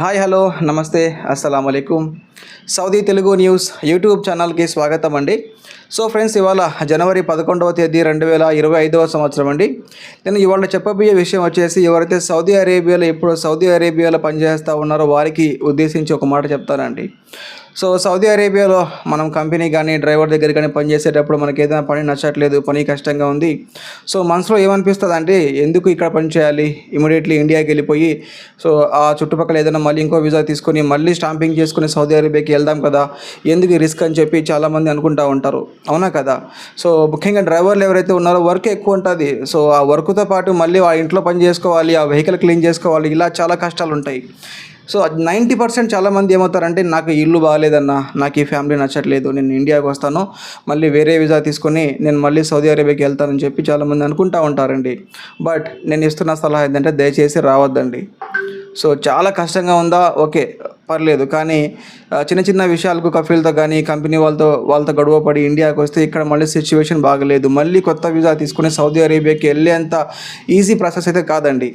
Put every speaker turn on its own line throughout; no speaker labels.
Hi hello నమస్తే అస్సలం అయికం సౌదీ తెలుగు న్యూస్ యూట్యూబ్ ఛానల్కి స్వాగతం అండి. సో ఫ్రెండ్స్ ఇవాళ జనవరి పదకొండవ తేదీ రెండు వేల ఇరవై ఐదవ సంవత్సరం అండి. నేను ఇవాళ చెప్పబోయే విషయం వచ్చేసి ఎవరైతే సౌదీ అరేబియాలో ఇప్పుడు సౌదీ అరేబియాలో పనిచేస్తూ ఉన్నారో వారికి ఉద్దేశించి ఒక మాట చెప్తానండి. సో సౌదీ అరేబియాలో మనం కంపెనీ కానీ డ్రైవర్ దగ్గర కానీ పని చేసేటప్పుడు మనకి ఏదైనా పని నచ్చట్లేదు పని కష్టంగా ఉంది. సో మనసులో ఏమనిపిస్తుంది అంటే ఎందుకు ఇక్కడ పని చేయాలి? ఇమీడియట్లీ ఇండియాకి వెళ్ళిపోయి సో ఆ చుట్టుపక్కల ఏదైనా మళ్ళీ ఇంకో వీసా తీసుకొని మళ్ళీ స్టాంపింగ్ చేసుకుని సౌదీ అరేబియాకి వెళ్దాం కదా? ఎందుకు రిస్క్ అని చెప్పి చాలామంది అనుకుంటా ఉంటారు. అవునా కదా? సో ముఖ్యంగా డ్రైవర్లు ఎవరైతే ఉన్నారో వర్క్ ఎక్కువ ఉంటుంది. సో ఆ వర్క్తో పాటు మళ్ళీ ఆ ఇంట్లో పని చేసుకోవాలి ఆ వెహికల్ క్లీన్ చేసుకోవాలి ఇలా చాలా కష్టాలు ఉంటాయి సో నైంటీ పర్సెంట్ చాలామంది ఏమవుతారంటే నాకు ఇల్లు బాగాలేదన్న నాకు ఈ ఫ్యామిలీ నచ్చట్లేదు నేను ఇండియాకి వస్తాను మళ్ళీ వేరే వీసా తీసుకొని నేను మళ్ళీ సౌదీ అరేబియాకి వెళ్తానని చెప్పి చాలామంది అనుకుంటా ఉంటారండి. బట్ నేను ఇస్తున్న సలహా ఏంటంటే దయచేసి రావద్దండి. సో చాలా కష్టంగా ఉందా? ఓకే పర్లేదు. కానీ చిన్న చిన్న విషయాలకు కఫీల్తో కానీ కంపెనీ వాళ్ళతో వాళ్ళతో గొడవ పడి ఇండియాకి వస్తే ఇక్కడ మళ్ళీ సిచ్యువేషన్ బాగలేదు. మళ్ళీ కొత్త వీసా తీసుకుని సౌదీ అరేబియాకి వెళ్ళేంత ఈజీ ప్రాసెస్ అయితే కాదండి.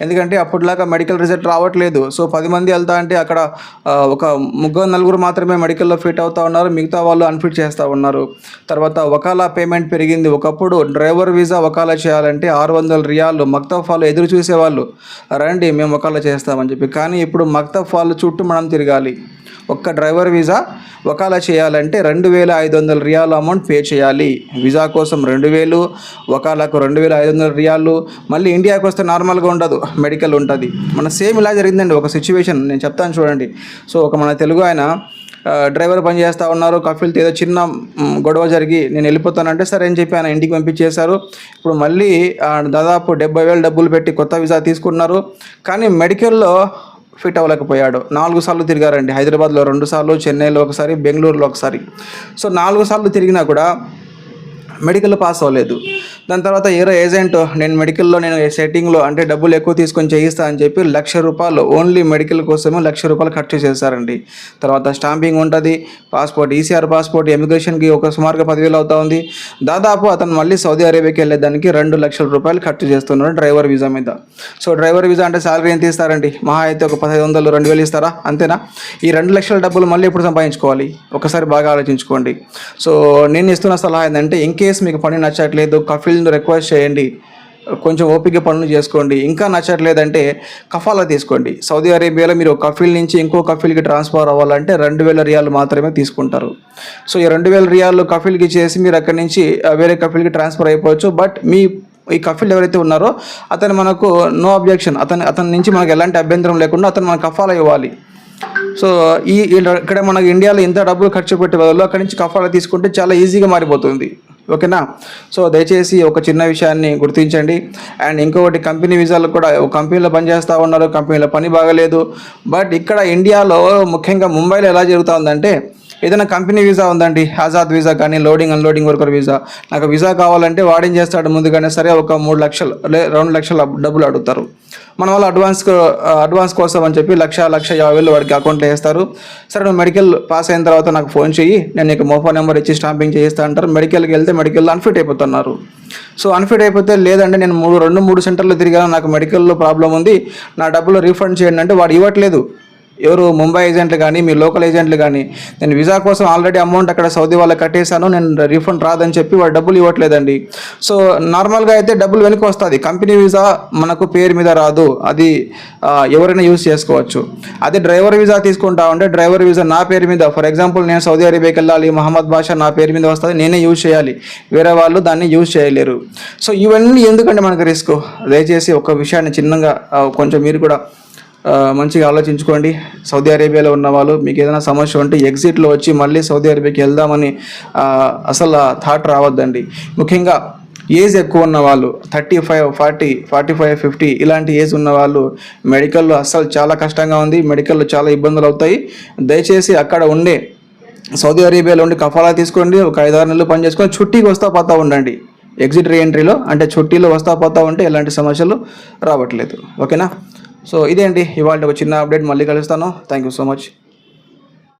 ఎందుకంటే అప్పటిలాగా మెడికల్ రిజల్ట్ రావట్లేదు. సో పది మంది వెళ్తా అంటే అక్కడ ఒక ముగ్గురు నలుగురు మాత్రమే మెడికల్లో ఫిట్ అవుతా ఉన్నారు. మిగతా వాళ్ళు అన్ఫిట్ చేస్తూ ఉన్నారు. తర్వాత ఒకలా పేమెంట్ పెరిగింది. ఒకప్పుడు డ్రైవర్ వీసా ఒకలా చేయాలంటే ఆరు వందల రియాలు మక్తఫ్ ఫాల్ ఎదురు చూసేవాళ్ళు. రండి మేము వకాలా చేస్తామని చెప్పి. కానీ ఇప్పుడు మక్తఫ్ ఫాల్ చుట్టూ మనం తిరగాలి. ఒక్క డ్రైవర్ వీసా ఒకలా చేయాలంటే రెండు వేల ఐదు వందల రియాల్ అమౌంట్ పే చేయాలి. వీసా కోసం రెండు వేలు ఒకాలకు రెండు వేల ఐదు వందల రియాలు. మళ్ళీ ఇండియాకి వస్తే నార్మల్గా ఉండదు మెడికల్ ఉంటుంది. మన సేమ్ ఇలా జరిగిందండి ఒక సిచ్యువేషన్. నేను చెప్తాను చూడండి. సో ఒక మన తెలుగు ఆయన డ్రైవర్ పని చేస్తూ ఉన్నారు కఫీల్తో ఏదో చిన్న గొడవ జరిగి నేను వెళ్ళిపోతానంటే సరే అని చెప్పి ఆయన ఇంటికి పంపించేశారు. ఇప్పుడు మళ్ళీ దాదాపు డెబ్బై వేలు డబ్బులు పెట్టి కొత్త వీసా తీసుకున్నారు కానీ మెడికల్లో ఫిట్ అవ్వలేకపోయాడు. నాలుగు సార్లు తిరిగారండి. హైదరాబాద్లో రెండు సార్లు చెన్నైలో ఒకసారి బెంగళూరులో ఒకసారి. సో నాలుగు సార్లు తిరిగినా కూడా మెడికల్ పాస్ అవ్వలేదు. దాని తర్వాత ఏరో ఏజెంట్ నేను మెడికల్లో నేను సెట్టింగ్లో అంటే డబ్బులు ఎక్కువ తీసుకొని చేయిస్తా అని చెప్పి లక్ష రూపాయలు ఓన్లీ మెడికల్ కోసమే లక్ష రూపాయలు ఖర్చు చేశారండి తర్వాత స్టాంపింగ్ ఉంటుంది పాస్పోర్ట్ ఈసీఆర్ పాస్పోర్ట్ ఇమిగ్రేషన్కి ఒక సుమారుగా పదివేలు అవుతా ఉంది. దాదాపు అతను మళ్ళీ సౌదీ అరేబియాకి వెళ్ళేదానికి రెండు లక్షల రూపాయలు ఖర్చు చేస్తున్నాడు డ్రైవర్ వీసా మీద. సో డ్రైవర్ వీసా అంటే శాలరీ ఎంత ఇస్తారండి? మహా అయితే ఒక పదిహేను వందలు రెండు వేలు ఇస్తారా? అంతేనా? ఈ రెండు లక్షల డబ్బులు మళ్ళీ ఎప్పుడు సంపాదించుకోవాలి? ఒకసారి బాగా ఆలోచించుకోండి. సో నేను ఇస్తున్న సలహా ఏంటంటే ఇన్ కేస్ మీకు పని నచ్చట్లేదు కఫీల్ని రిక్వెస్ట్ చేయండి. కొంచెం ఓపిక పనులు చేసుకోండి. ఇంకా నచ్చట్లేదంటే కఫాలా తీసుకోండి. సౌదీ అరేబియాలో మీరు కఫీల్ నుంచి ఇంకో కఫీల్కి ట్రాన్స్ఫర్ అవ్వాలంటే రెండు వేల రియాలు మాత్రమే తీసుకుంటారు. సో ఈ రెండు వేల రియాలు కఫీల్కి చేసి మీరు అక్కడి నుంచి వేరే కఫీల్కి ట్రాన్స్ఫర్ అయిపోవచ్చు. బట్ మీ ఈ కఫీల్ ఎవరైతే ఉన్నారో అతను మనకు నో అబ్జెక్షన్ అతని అతని నుంచి మనకు ఎలాంటి అభ్యంతరం లేకుండా అతను మనకు కఫాలా ఇవ్వాలి. సో ఈ ఈ- ఇక్కడ మనకి ఇండియాలో ఇంత డబ్బులు ఖర్చు పెట్టే బదులు అక్కడి నుంచి కఫాలా తీసుకుంటే చాలా ఈజీగా మారిపోతుంది. ఓకేనా? సో దయచేసి ఒక చిన్న విషయాన్ని గుర్తించండి. అండ్ ఇంకొకటి కంపెనీ వీసాలు కూడా ఒక కంపెనీలో పనిచేస్తూ ఉన్నారు కంపెనీలో పని బాగలేదు. బట్ ఇక్కడ ఇండియాలో ముఖ్యంగా ముంబైలో ఎలా జరుగుతూ ఉందంటే ఏదైనా కంపెనీ వీసా ఉందండి ఆజాద్ వీసా కానీ లోడింగ్ అన్లోడింగ్ వర్కర్ వీసా. నాకు వీసా కావాలంటే వాడేం చేస్తాడు ముందుగానే సరే ఒక మూడు లక్షలు రెండు లక్షల డబ్బులు అడుగుతారు. మన వాళ్ళు అడ్వాన్స్ అడ్వాన్స్ కోసం అని చెప్పి లక్ష లక్ష యాభై వేలు వాడికి అకౌంట్లో వేస్తారు. సరే నువ్వు మెడికల్ పాస్ అయిన తర్వాత నాకు ఫోన్ చేయి నేను నీకు మొబైల్ నెంబర్ ఇచ్చి స్టాంపింగ్ చేయిస్తా అంటారు. మెడికల్కి వెళ్తే మెడికల్లో అన్ఫిట్ అయిపోతున్నారు. సో అన్ఫిట్ అయిపోతే లేదంటే నేను మూడు రెండు మూడు సెంటర్లు తిరిగాను నాకు మెడికల్లో ప్రాబ్లం ఉంది. నా డబ్బులు రీఫండ్ చేయండి అంటే వాడు ఇవ్వట్లేదు. ఎవరు ముంబై ఏజెంట్లు కానీ మీ లోకల్ ఏజెంట్లు కానీ నేను వీసా కోసం ఆల్రెడీ అమౌంట్ అక్కడ సౌదీ వాళ్ళకి కట్టేశాను నేను రీఫండ్ రాదని చెప్పి వాడు డబ్బులు ఇవ్వట్లేదండి. సో నార్మల్గా అయితే డబ్బులు వెనక్కి వస్తుంది. కంపెనీ వీసా మనకు పేరు మీద రాదు. అది ఎవరైనా యూజ్ చేసుకోవచ్చు. అదే డ్రైవర్ వీసా తీసుకుంటా ఉంటే డ్రైవర్ వీసా నా పేరు మీద ఫర్ ఎగ్జాంపుల్ నేను సౌదీ అరేబియాకి వెళ్ళాలి మహమ్మద్ బాషా నా పేరు మీద వస్తుంది నేనే యూజ్ చేయాలి. వేరే వాళ్ళు దాన్ని యూజ్ చేయలేరు. సో ఇవన్నీ ఎందుకంటే మనకు రిస్క్ దయచేసి ఒక విషయాన్ని చిన్నగా కొంచెం మీరు కూడా మంచిగా ఆలోచించుకోండి. సౌదీ అరేబియాలో ఉన్న వాళ్ళు మీకు ఏదైనా సమస్య ఉంటే ఎగ్జిట్లో వచ్చి మళ్ళీ సౌదీ అరేబియాకి వెళ్దామని అసలు థాట్ రావద్దండి. ముఖ్యంగా ఏజ్ ఎక్కువ ఉన్న వాళ్ళు thirty five forty forty five fifty ఇలాంటి ఏజ్ ఉన్న వాళ్ళు మెడికల్లో అస్సలు చాలా కష్టంగా ఉంది మెడికల్లో చాలా ఇబ్బందులు అవుతాయి. దయచేసి అక్కడ ఉండే సౌదీ అరేబియాలో ఉండి కఫాలా తీసుకోండి ఒక ఐదారు నెలలు పని చేసుకొని చుట్టీకి వస్తా పోతా ఉండండి. ఎగ్జిట్ రీఎంట్రీలో అంటే చుట్టీలో వస్తా పోతా ఉంటే ఎలాంటి సమస్యలు రావట్లేదు. ఓకేనా? సో ఇదే అండి ఇవాళ ఒక చిన్న అప్డేట్ మళ్ళీ కలుస్తాను. Thank you so much